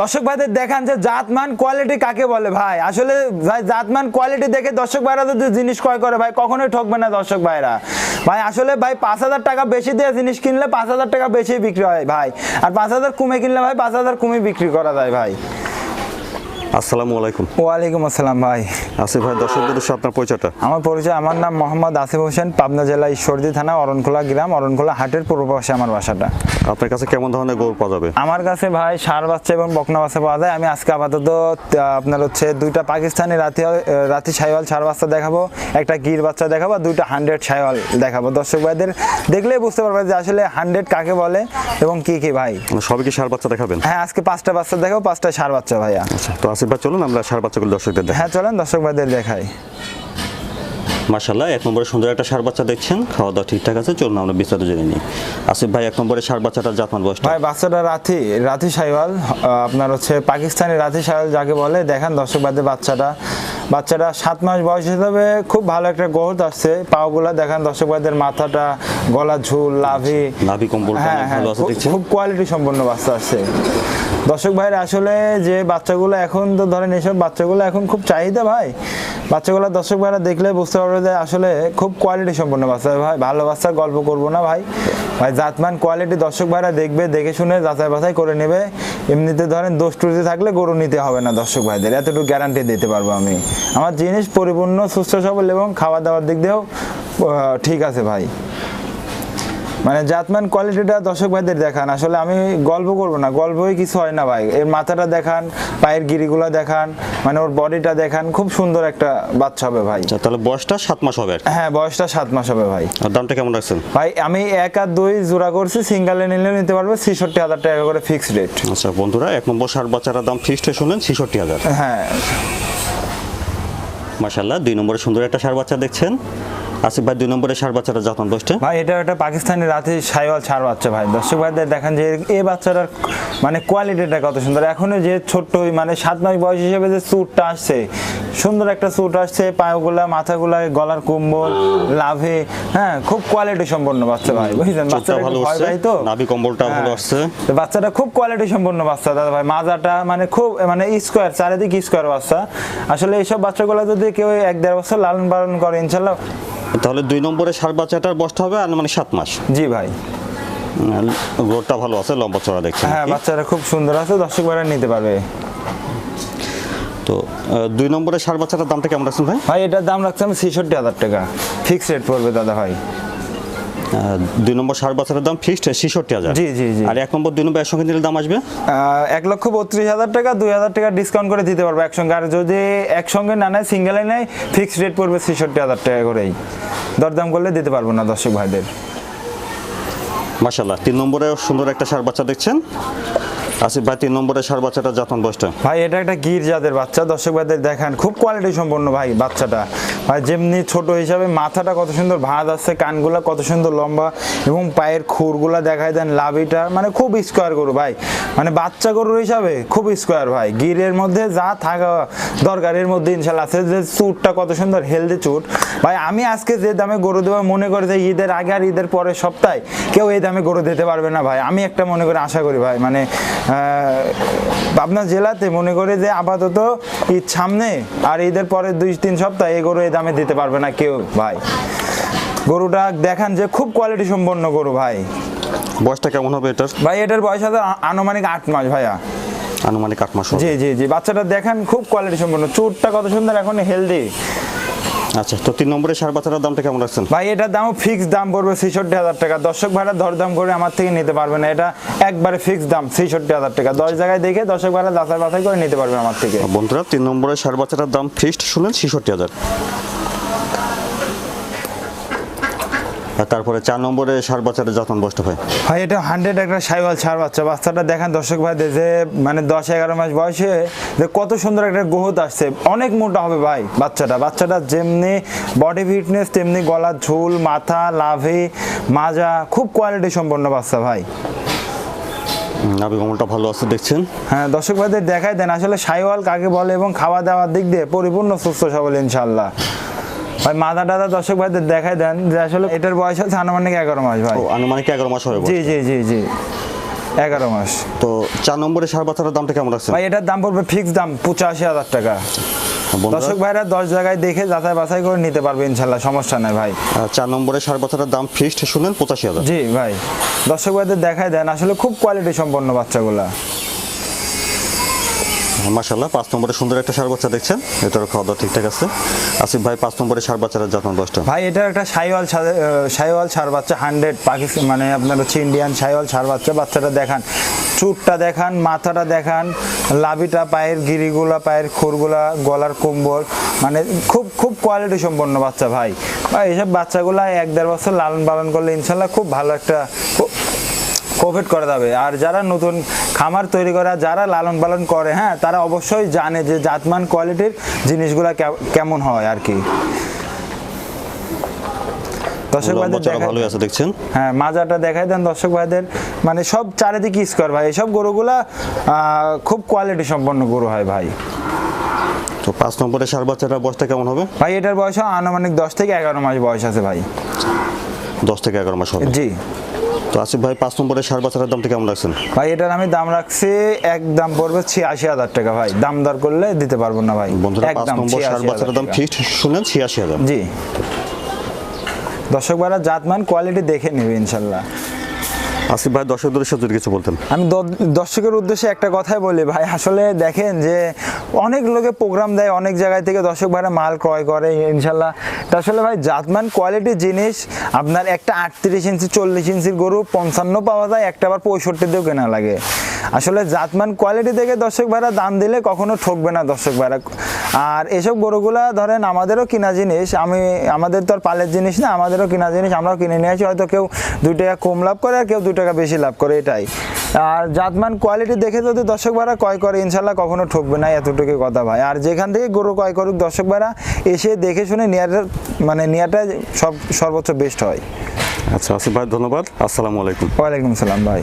দর্শক ভাইদের দেখান যে জাতমান কোয়ালিটি কাকে বলে ভাই? আসলে ভাই, জাতমান কোয়ালিটি দেখে দর্শক ভাইরা যদি জিনিস ক্রয় করে, ভাই, কখনোই ঠকবে না দর্শক ভাইরা। ভাই, আসলে ভাই, পাঁচ হাজার টাকা বেশি দিয়ে জিনিস কিনলে পাঁচ হাজার টাকা বেশি বিক্রি হয় ভাই। আর পাঁচ হাজার কমে কিনলে ভাই, পাঁচ হাজার কমে বিক্রি করা যায় ভাই। আসসালামু আলাইকুম। ওয়ালাইকুম আসসালাম ভাই। আসিফ ভাই দর্শকদের উদ্দেশ্যে আপনার পরিচয়টা? আমার পরিচয় আমার নাম মোহাম্মদ আসিফ হোসেন পাবনা জেলা ঈশ্বরদী থানা অরণখোলা গ্রাম অরণখোলা হাটের পূর্ব পাশে আমার বাসাটা। আপনার কাছে কেমন ধরনের গরু পাওয়া যাবে? আমার কাছে ভাই সার বাচ্চা এবং বকনা বাচ্চা পাওয়া যায়। আমি আজকে আপাতত আপনার হচ্ছে দুইটা পাকিস্তানি রাতি রাতি সাইওয়াল সার বাচ্চা দেখাবো একটা গির বাচ্চা দেখাবো আর দুইটা হান্ড্রেড সাইওয়াল দেখাবো। দর্শক ভাইদের দেখলেই বুঝতে পারবে যে আসলে হান্ড্রেড কাকে বলে এবং কি কি ভাই। মানে সবই কি সার বাচ্চা দেখাবেন? হ্যাঁ আজকে পাঁচটা বাচ্চা দেখাবো পাঁচটা সার বাচ্চা ভাইয়া। আচ্ছা তো ভাই চলুন আমরা সার বাচ্চাগুলো দর্শকদের দেখাই। হ্যাঁ চলেন দর্শক ভাইদের দেখাই। মার্শাল্লাহ এক নম্বরে সুন্দর একটা সার বাচ্চা দেখছেন খাওয়া দাওয়া ঠিকঠাক আছে চলুন আমরা বিস্তারিত জেনে নিই। আসিফ ভাই এক নম্বরে সার বাচ্চাটার জাতমান বয়স ভাই বাচ্চাটা রাথি রাথি সাইওয়াল আপনার হচ্ছে পাকিস্তানি রাথি সাইওয়াল যাকে বলে দেখেন দর্শক বাদে বাচ্চাটা। বাচ্চাটা সাত মাস বয়স হিসাবে খুব ভালো একটা গ্রোথ আসছে। পাওগুলা দেখেন দর্শক ভাইদের মাথাটা গলা ঝুল লাভি। লাভি কম্বলটা হ্যাঁ হ্যাঁ খুব কোয়ালিটি সম্পন্ন বাচ্চা আসছে। দর্শক ভাইয়ের আসলে যে বাচ্চাগুলো এখন তো ধরেন এসব বাচ্চাগুলো এখন খুব চাহিদা ভাই। বাচ্চাগুলো দর্শক ভাইরা দেখলে বুঝতে পারবে যে আসলে খুব কোয়ালিটি সম্পন্ন বাচ্চা। ভাই, ভালো বাচ্চা গল্প করব না ভাই। ভাই, জাতমান কোয়ালিটি দর্শক ভাইরা দেখবে, দেখে শুনে যাচাই বাছাই করে নেবে। এমনিতে ধরেন দোষ ত্রুটি থাকলে গরু নিতে হবে না দর্শক ভাইদের। এতটুকু গ্যারান্টি দিতে পারব আমি। আমার জিনিস পরিপূর্ণ, সুস্থ, সবল এবং খাওয়া দাওয়ার দিক দিয়েও ঠিক আছে ভাই। মানে জাতমান কোয়ালিটিটা দর্শক ভাইদের দেখান। আসলে আমি গল্প করব না গল্পই কিছু হয় না ভাই। এর মাথাটা দেখান পায়ের গিরিগুলো দেখান মানে ওর বডিটা দেখান খুব সুন্দর একটা বাচ্চা হবে ভাই। আচ্ছা তাহলে বয়সটা সাত মাস হবে হ্যাঁ বয়সটা সাত মাস হবে ভাই। আর দামটা কেমন রাখছেন? ভাই আমি এক আর দুই জোড়া করছি সিঙ্গেলে নিলে নিতে পারবে ছেষট্টি হাজার টাকা করে ফিক্সড রেট আচ্ছা বন্ধুরা এক নম্বর সার বাচ্চাটার দাম ফিক্সড শুনলেন ছেষট্টি হাজার। হ্যাঁ। মার্শাল্লাহ দুই নম্বরে সুন্দর একটা সার বাচ্চা দেখছেন। আসিফ ভাই দুই নম্বরে সার বাচ্চাটা জাতমান বয়সটা ভাই এটা একটা পাকিস্তানি রাতে সাইওয়াল ছাড় বাচ্চা ভাই। দর্শক ভাইদের দেখেন যে এই বাচ্চাটার মানে কোয়ালিটিটা কত সুন্দর। এখনও যে ছোট্ট মানে সাত মাস বয়স হিসেবে যে স্যুটটা আসছে সুন্দর একটা স্যুট আসছে পাগুলা মাথাগুলা গলার কুম্বল লাভে হ্যাঁ খুব কোয়ালিটি সম্পন্ন বাচ্চা ভাই বুঝলেন চোখটা বাচ্চাটা ভালো আসছে তো? নাভি কম্বলটা ভালো হ্যাঁ। আসছে। তো বাচ্চাটা খুব কোয়ালিটি সম্পন্ন বাচ্চা দাদা ভাই মাজাটা মানে খুব মানে স্কোয়ার চারিদিকে স্কোয়ার বাচ্চা। আসলে এইসব বাচ্চাগুলো যদি কেউ এক দেড় বছর লালন পালন করে ইনশাল্লাহ তাহলে দুই নম্বরে সার বাচ্চাটার বস্তা হবে আর মানে সাত মাস? জি ভাই। রোডটা ভালো আছে লম্বা চড়া দেখছি হ্যাঁ বাচ্চারা খুব সুন্দর আছে দর্শক বাড়া নিতে পারবে। তো দুই নম্বরে সার বাচ্চাটার দামটা কেমন রাখছেন ভাই? ভাই এটার দাম রাখছে আমি ছেষট্টি হাজার টাকা। ফিক্সড রেট পড়বে দাদা ভাই। দুই নম্বর সার বাচ্চাটার দাম ফিক্সড ছেষট্টি হাজার। জি, জি, জি। আর এক নম্বর দুই নম্বর একসঙ্গে নিলে দাম আসবে? এক লক্ষ বত্রিশ হাজার টাকা দুই হাজার টাকা ডিসকাউন্ট করে দিতে পারব একসঙ্গে। আর যদি একসঙ্গে না নেয় সিঙ্গেলে নেয় ফিক্স রেট পড়বে ছেষট্টি হাজার টাকা করেই। দরদাম করলে দিতে পারব না দর্শক ভাইদের। মাশাল্লাহ তিন নম্বরে সুন্দর একটা সার বাচ্চা দেখছেন। আসিফ ভাই তিন নম্বরে সার বাচ্চাটা যতন বয়সটা? ভাই এটা একটা গির জাতের বাচ্চা। দর্শক ভাইদের দেখান খুব কোয়ালিটি সম্পন্ন ভাই বাচ্চাটা। ভাই যেমনি ছোট হিসাবে মাথাটা কত সুন্দর ভাঁজ আছে, কানগুলা কত সুন্দর লম্বা এবং পায়ের খুরগুলা দেখায় দেন লাভিটা। মানে খুব স্কোয়ার গরু ভাই। মানে বাচ্চা গরুর হিসাবে খুব স্কোয়ার ভাই। গিরের মধ্যে যা থাকা দরকার, এর মধ্যে ইনশাল্লাহ আছে। যে চুটটা কত সুন্দর হেলদি চুট। ভাই, আমি আজকে যে দামে গরু দেবো, মনে করি যে ঈদের আগে আর ঈদের পরে সপ্তাহে কেউ এই দামে গরু দিতে পারবে না ভাই। আমি একটা মনে করে আশা করি ভাই। মানে আপনার জেলাতে মনে করে যে আপাতত ঈদ সামনে আর ঈদের পরে দুই তিন সপ্তাহ এই গরু দামে দিতে পারবে না কেউ ভাই। গরুটা দেখান যে খুব কোয়ালিটি সম্পন্ন গরু ভাই। বয়সটা কেমন হবে এটার? ভাই এটার বয়স আছে আনুমানিক আট মাস ভাইয়া। আনুমানিক আট মাস হবে। জি জি জি। বাচ্চাটা দেখেন খুব কোয়ালিটি সম্পন্ন। চুটটা কত সুন্দর এখন হেলদি আচ্ছা তো তিন নম্বরে সার বাচ্চাটার দামটা কেমন রাখছেন? ভাই এটার দামও ফিক্স দাম পড়বে ছেষট্টি হাজার টাকা। দর্শক ভাড়া দরদাম করে আমার থেকে নিতে পারবে না। এটা একবারে ফিক্স দাম ছেষট্টি হাজার টাকা। দশ জায়গায় দেখে দর্শক ভাড়া যাচাই বাছাই করে নিতে পারবে আমার থেকে। বন্ধুরা তিন নম্বরে সার বাচ্চাটার দাম ফিক্সড শুনলেন ছেষট্টি হাজার আর তারপরে চার নম্বরে সার বাচ্চাটার যতন বয়সটা হয়। ভাই এটা হান্ড্রেড একটা সাইওয়াল ছাড় বাচ্চা। বাচ্চাটা দেখেন দর্শক ভাই যে মানে দশ এগারো মাস বয়সে যে কত সুন্দর একটা গ্রোথ আসছে। অনেক মোটা হবে ভাই বাচ্চাটা। বাচ্চাটা যেমনি বডি ফিটনেস তেমনি গলার ঝুল মাথা লাভে মাজা খুব কোয়ালিটি সম্পন্ন বাচ্চা ভাই। কমলটা ভালো আছে দেখছেন? হ্যাঁ দর্শক ভাইদের দেখাই দেন। আসলে সাইওয়াল কাকে বলে এবং খাওয়া দাওয়ার দিক দিয়ে পরিপূর্ণ সুস্থ সবল ইনশাল্লাহ ভাই মাথা টাদা দর্শক ভাইদের দেখাই দেন যে আসলে এটার বয়স হচ্ছে আনুমানিক এগারো মাস ভাই। আনুমানিক এগারো মাস হবে জি জি জি জি এগারো মাস। তো চার নম্বরে সার বাচ্চাটার দামটা কেমন রাখছেন? ভাই এটার দাম পড়বে ফিক্স দাম পঁচাশি হাজার টাকা। দর্শক ভাইরা দশ জায়গায় দেখে যাচাই বাছাই করে নিতে পারবে ইনশাল্লাহ সমস্যা নাই ভাই। চার নম্বরে সার বাচ্চাটার দাম ফিক্সড শুনেন পঁচাশি হাজার। জি ভাই। দর্শক ভাইদের দেখাই দেন আসলে খুব কোয়ালিটি সম্পন্ন বাচ্চাগুলা। মাসাল্লাহ পাঁচ নম্বরে সুন্দর একটা সার বাচ্চা দেখছেন। এটারও খাওয়া দাওয়া ঠিকঠাক আছে। আসিফ ভাই, পাঁচ নম্বরে সার বাচ্চাটার যত্ন দশটা। ভাই, এটা একটা সাইওয়াল সাইওয়াল সার বাচ্চা হান্ড্রেড পাকিস্তান মানে আপনার হচ্ছে ইন্ডিয়ান সাইওয়াল সার বাচ্চা। বাচ্চাটা দেখান, চুটটা দেখান, মাথাটা দেখান, লাভিটা পায়ের গিরিগুলা, পায়ের খুরগুলা, গলার কম্বল মানে খুব খুব কোয়ালিটি সম্পন্ন বাচ্চা ভাই। এইসব বাচ্চাগুলা এক দেড় বছর লালন পালন করলে ইনশাল্লাহ খুব ভালো একটা কোভিড করা যাবে আর যারা নতুন খামার তৈরি করা যারা লালন পালন করে হ্যাঁ তারা অবশ্যই জানে যে জাতমান কোয়ালিটির জিনিসগুলা কেমন হয় আর কি। দর্শক ভাইদের ভালোই আছে দেখছেন? হ্যাঁ মাজাটা দেখাই দেন দর্শক ভাইদের। মানে সব চারিদিকে স্কোয়ার ভাই এসব গরুগুলা খুব কোয়ালিটি সম্পন্ন গরু হয় ভাই। তো পাঁচ নম্বরে সার বাচ্চাটার বয়সটা কেমন হবে? ভাই এটার বয়স আনুমানিক দশ থেকে এগারো মাস বয়স আছে ভাই। দশ থেকে এগারো মাস হবে। জি। তো আসিফ ভাই পাঁচ নম্বরে সার বাচ্চাটার দাম কেমন রাখছেন? ভাই এটার আমি দাম রাখছি এক দাম পড়বে ছিয়াশি হাজার টাকা ভাই। দাম দর করলে দিতে পারব না ভাই। বন্ধুরা পাঁচ একদম নম্বর সার 86,000 দাম ফিক্সড শুনেন ছিয়াশি হাজার। জি। দর্শক ভাইরা জাতমান কোয়ালিটি দেখে নেবে ইনশাল্লাহ। আসিফ ভাই, দর্শকদের সাথে যদি কিছু বলতেন। আমি দর্শকের উদ্দেশ্যে একটা কথাই বলি ভাই, আসলে দেখেন যে অনেক লোকে প্রোগ্রাম দেয়, অনেক জায়গায় থেকে দর্শক ভাইরা মাল ক্রয় করে, ইনশাল্লাহ। আসলে ভাই, জাতমান কোয়ালিটির জিনিস, আপনার একটা আটত্রিশ ইঞ্চি, চল্লিশ ইঞ্চির গরু পঞ্চান্ন পাওয়া যায়, একটা আবার পঁয়ষট্টিতেও কেনা লাগে। আসলে জাতমান কোয়ালিটি দেখে দর্শক ভাইরা দাম দিলে কখনো ঠকবে না দর্শক ভাইরা। আর এসব গরুগুলা ধরেন আমাদেরও কিনা জিনিস, আমি, আমাদের তো আর পালের জিনিস না, আমাদেরও কিনা জিনিস, আমরাও কিনে নিয়ে আসি, হয়তো কেউ দুই টাকা কম লাভ করে আর কেউ দুই টাকা বেশি লাভ করে এটাই। আর জাতমান কোয়ালিটি দেখে যদি দর্শক ভাড়া ক্রয় করে ইনশাল্লাহ কখনো ঠকবে না এতটুকু কথা ভাই। আর যেখান থেকে গরু ক্রয় করুক দর্শক ভাড়া এসে দেখে শুনে নেওয়াটা মানে নেওয়াটা সব সর্বোচ্চ বেস্ট হয়। আচ্ছা আসিফ ভাই ধন্যবাদ। আসসালামু আলাইকুম। ওয়ালাইকুম আসসালাম ভাই।